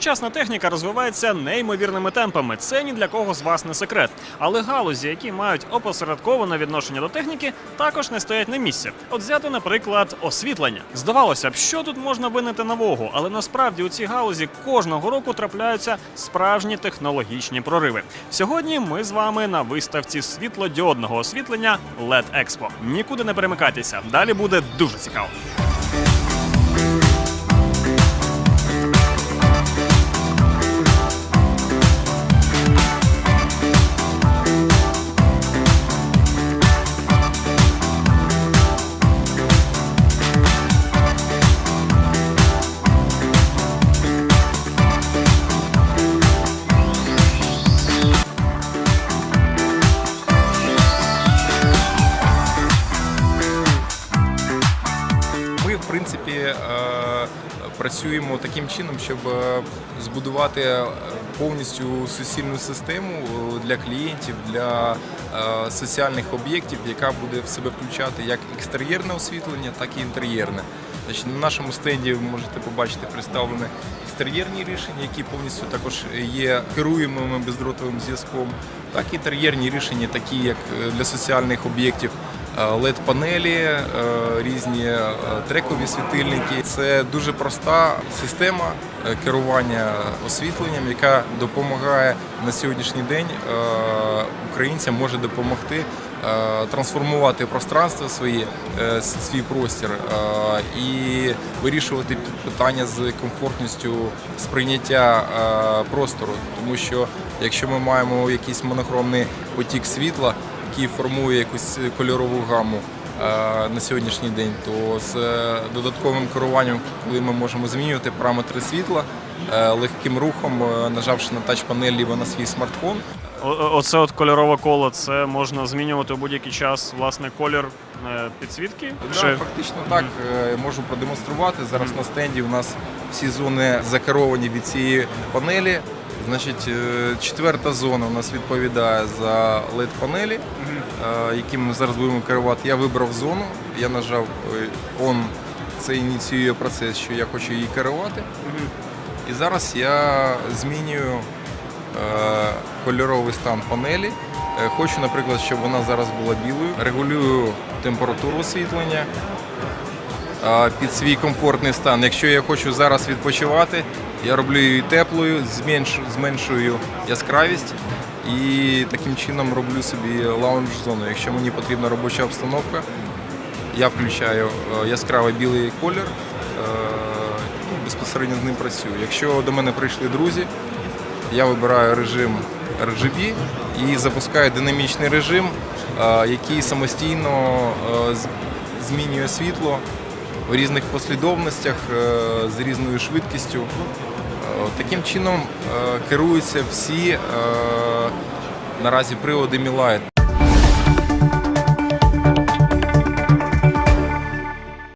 Сучасна техніка розвивається неймовірними темпами. Це ні для кого з вас не секрет. Але галузі, які мають опосередковане відношення до техніки, також не стоять на місці. От взяти, наприклад, освітлення. Здавалося б, що тут можна винити нового, але насправді у цій галузі кожного року трапляються справжні технологічні прориви. Сьогодні ми з вами на виставці світлодіодного освітлення LED Expo. Нікуди не перемикайтеся. Далі буде дуже цікаво. Принципі, е, працюємо таким чином, щоб е, збудувати е, повністю суцільну систему для клієнтів, для соціальних об'єктів, яка буде в себе включати як екстер'єрне освітлення, так і інтер'єрне. На нашому стенді ви можете побачити представлені екстер'єрні рішення, які повністю також є керуємими бездротовим зв'язком, так і інтер'єрні рішення, такі як для соціальних об'єктів. LED-панелі, е, різні е, трекові світильники. Це дуже проста система е, керування освітленням, яка допомагає на сьогоднішній день е, українцям може допомогти е, трансформувати пространство своє, е, свій простір е, і вирішувати питання з комфортністю сприйняття е, простору. Тому що якщо ми маємо якийсь монохромний потік світла, який формує якусь кольорову гаму е, на сьогоднішній день, то з е, додатковим керуванням, коли ми можемо змінювати параметри світла е, легким рухом, нажавши на тач-панель либо на свій смартфон, Оце от кольорове коло, це можна змінювати у будь-який час власне колір підсвітки. Да, фактично так е, можу продемонструвати. Зараз на стенді у нас всі зони закеровані від цієї панелі. Значить, е, четверта зона у нас відповідає за led панелі, е, яким ми зараз будемо керувати. Я вибрав зону, я нажав е, on, це ініціює процес, що я хочу її керувати. І зараз я змінюю е, кольоровий стан панелі. Е, Хочу, наприклад, щоб вона зараз була білою. Регулюю температуру освітлення е, під свій комфортний стан. Якщо я хочу зараз відпочивати, я роблю її теплою, зменшую яскравість і таким чином роблю собі лаунж-зону. Якщо мені потрібна робоча обстановка, я включаю е, яскравий білий колір, е, і безпосередньо з ним працюю. Якщо до мене прийшли друзі, я вибираю режим RGB і запускаю динамічний режим, е, який самостійно змінює світло в різних послідовностях е, з різною швидкістю. Е, Таким чином е, керуються всі наразі приводи Мілайт.